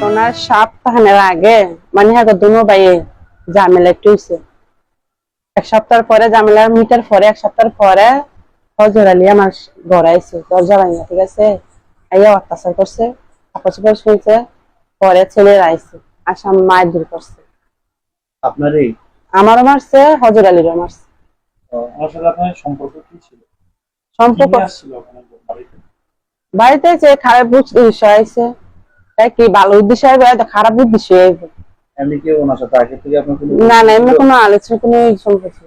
ঘটনার সপ্তাহের আগে মানে হ্যাঁ দুনো বাইয়ে ঝামেলা একটু। এক সপ্তাহ পরে ঝামেলা মিটার পরে এক সপ্তাহ পরে হজর আলী আমার ঘরে আইছে দরজা ভাঙিয়া ঠিক আছে? আইয়া অত্যাচার করছে কাপড় শুনছে পরে ছেলের আইছে আসাম মায়ের দূর করছে আপনার এই? আমারও মারছে হজর আলীরও মারছে সম্পর্ক কি ছিল? সম্পর্ক বাড়িতে যে খারাপ উদ্দেশ্য আইছে। তাই কি ভালো উদ্দেশ্য হয়তো খারাপ উদ্দেশ্য আইবে এমনি কি ওনার সাথে আগে থেকে আপনার কোনো না না এমনি কোনো আলোচনা কোনো সম্পর্ক ছিল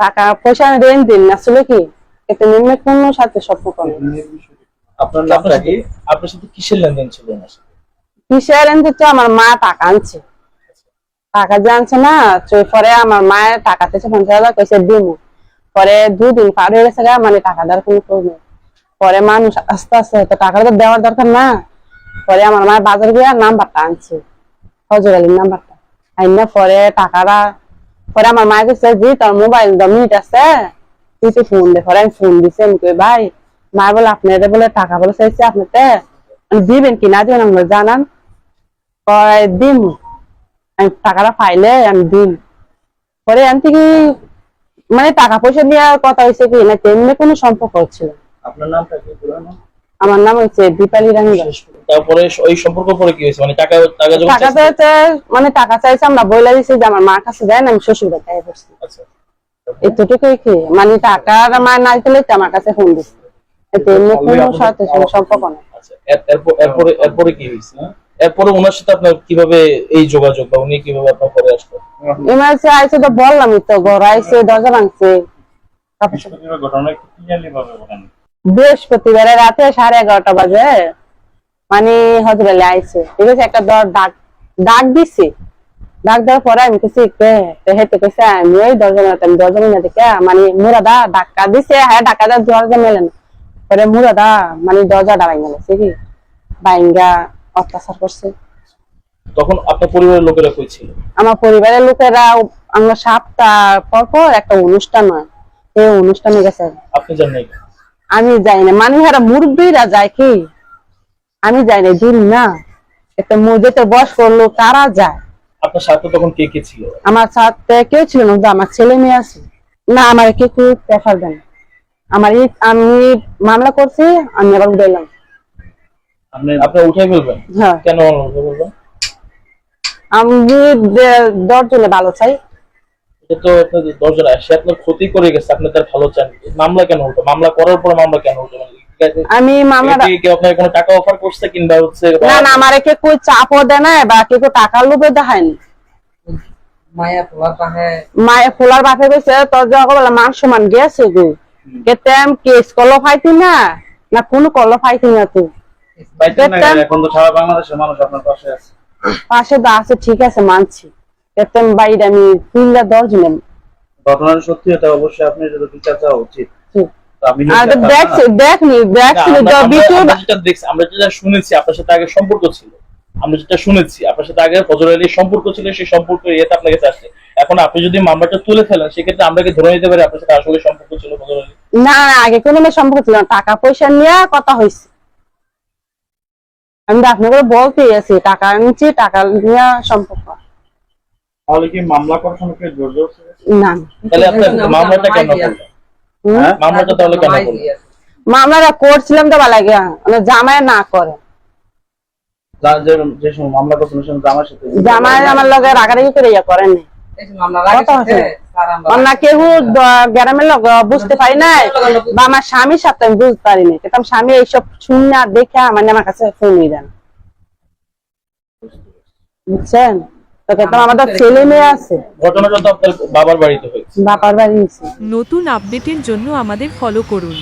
টাকা পয়সা রেন দিন আসলে কি? এতে নিম্নে কোনো সাথে সম্পর্ক নেই। আপনার নামটা কি? আপনার সাথে কিসের লেনদেন ছিল ওনার সাথে? কিসের এনতে তো আমার মা টাকা আনছে। টাকা যে আনছে না পরে আমার মায়ের টাকা থেকে পঞ্চাশ হাজার কইছে দিমু। পরে দুদিন পার হয়ে গেছে মানে টাকা দেওয়ার কোনো পরে মানুষ আস্তে আস্তে তো টাকাটা তো দেওয়ার দরকার না। পরে আমার মায়ের বাজার গিয়ে নাম্বারটা আনছে। হজর আলীর নাম্বারটা। আইনা পরে টাকাটা, পরে আমার মায়ের কাছে জি, তোর মোবাইল দশ মিনিট আছে। তুই তো ফোন দে। পরে আমি ফোন দিছি কই, ভাই, মা বলে আপনাদের বলে টাকা বলে চাইছে আপনাতে। দিবেন কি না দিবেন আমাকে জানান। কয় দিম। আমি টাকাটা পাইলে আমি দিম। পরে আমি থেকে মানে টাকা পয়সা দেওয়ার কথা হয়েছে কি না, তেমনি কোনো সম্পর্ক ছিল না। আপনার নামটা কি পুরো আমার নাম হচ্ছে দীপালি রানী দাস। তারপরে ওই সম্পর্ক পরে কি হয়েছে? মানে টাকা টাকা যখন টাকা চাইছে- চাইছে মানে টাকা চাইছে আমরা বইলা দিছি যে আমার মার কাছে দেন আমি শ্বশুর বাড়িতে পড়ছি। আচ্ছা। এতটুকুই কি? মানে টাকার মা নাই পেলে তো আমার কাছে ফোন দিচ্ছে এতে এমনি কোনো সাথে সম্পর্ক নেই। আচ্ছা এর- এরপর- এরপরে এরপরে কি হয়েছে? এরপরে ওনার সাথে আপনার কীভাবে এই যোগাযোগ বা উনি কীভাবে আপনার পরে আসলো এমার্জেন্সি আইছে তো বললামই তো ঘর আইছে দরজা ভাঙছে। ঘটনা একটু ক্লিয়ারলি ভাবে বলেন। বৃহস্পতিবার রাতে সাড়ে এগারোটা বাজে মানে হজর আলী আইছে ঠিক আছে? একটা দর ডাক ডাক দিছে। ডাক দেওয়ার পরে আমি কিছু কে? তো হেতে কইছে আমি ওই দরজা মেলাতে আমি দরজা মেলা দেখে মানে মুরাদা ডাক্কা দিছে হ্যাঁ ডাক্কা দেওয়ার দরজা মেলে না পরে মুরাদা মানে দরজাটা ভাঙা গেছে কি ভাঙ্গা অত্যাচার করছে। তখন আপনার পরিবারের লোকেরা কই ছিল? আমার পরিবারের লোকেরা আমরা সপ্তাহ পর পর একটা অনুষ্ঠান হয়। এই অনুষ্ঠানে গেছে। আপনি জানেন আমি যাই না। মানে হারা মুরব্বীরা যায় কি? আমি যাই না দূর না। একটা মসজিদে বস করল কারা যায়। আপনার সাথে তখন কে কে ছিল? আমার সাথে কেউ ছিল না আমার ছেলে মেয়ে আছে। না আমার কে কেউ প্রেফার দেন আমার আমি মামলা করছি আমি আবার উঠাইলাম আপনি আপনি হ্যাঁ। কেন আমি দে- দশজনে ভালো চাই। এটা তো আপনার দরজা সে আপনার ক্ষতি করে গেছে আপনি তার ভালো চান মামলা কেন উঠো মামলা করার পরে মামলা কেন উঠো মানে আমি মামলাটা কি আপনার কোনো টাকা অফার করছে কিংবা হচ্ছে না না আমার কে কেউ চাপও দেয় না বা কেউ কেউ টাকার লোভে দেখায়নি। মায়া পোলা পাহে মায়ে ফুলার বাপে কইছে তোর যা বলে মান সমান গেছে গো। কেতেম কেস কলো ফাইতি না না কোন কলো ফাইতি না। এখন তো সারা বাংলাদেশের মানুষ আপনার পাশে আছে। পাশে তো আছে ঠিক আছে মানছি। কেতেম বাইরে আমি তিনটা দশ জন ঘটনার সত্যি হতে অবশ্যই আপনি যদি বিচার চাওয়া উচিত। তো আপনি আর তো দেখছি দেখনি দেখছি না, আমরা- যেটা দেখছি আমরা যেটা শুনেছি আপনার সাথে আগে সম্পর্ক ছিল। আমরা যেটা শুনেছি আপনার সাথে আগে ফজর আলীর সম্পর্ক ছিল সেই সম্পর্ক ইয়েতে আপনার কাছে আসছে। এখন আপনি যদি মামলাটা তুলে ফেলেন সেক্ষেত্রে আমরা কি ধরে নিতে পারি আপনার সাথে আসলে সম্পর্ক ছিল ফজর আলী না না আগে কোনো সম্পর্ক ছিল না। টাকা পয়সা নিয়ে কথা হয়েছে। আমি আপনাকে বলতে আছি টাকা নিচ্ছি টাকা নিয়ে সম্পর্ক। তাহলে কি মামলা করার সময় কেউ জোর জোর না। তাহলে আপনার মামলাটা কেন করলেন? হ্যাঁ? মামলাটা তাহলে কেন করলেন? মামলাটা করছিলাম তো ভালো লাগে মানে জামাই না করে। যে সময় মামলা সময় জামার সাথে জামাই আমার লগে রাগারাগি করে ইয়া করেন লোক বুঝতে পারি নাই বা আমার স্বামীর সাথে আমি বুঝতে পারিনি স্বামী এইসব শুনে দেখে মানে আমার কাছে ফোন দেন। বুঝছেন? আমাদের ছেলে মেয়ে আছে। ঘটনাটা তো আপনার বাবার বাড়িতে হয়েছে। বাপার বাড়ি নতুন আপডেটের জন্য আমাদের ফলো করুন।